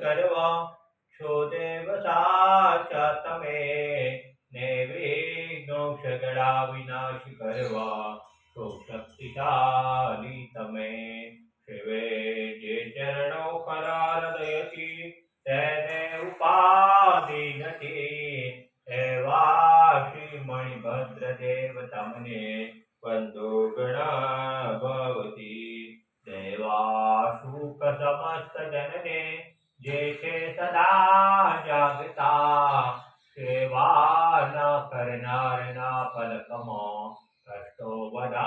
કરવા છો દેવ તમે ને વિનાશ કરવા શક્તિશાલી करारदयति तेने उपादीनति एवाश्रीमणिभद्रदेवतमने बन्धो भवति देवाशुकसमस्तजनने, जेषे सदा जागता, सेवा न करनारणा फलकमो कष्टो वदा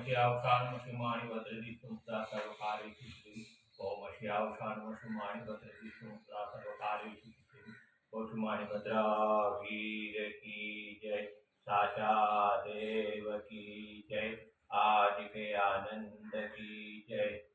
मश्यावसानमशुमाणि वदति संस्था सर्वकारेषु श्री ॐ मश्यावसानमशुमाणि वदति संस्था सर्वकारेषु श्री कौशुमाणि भद्रा वीर की जय। साचा देव की जय। आदिके आनंद की जय।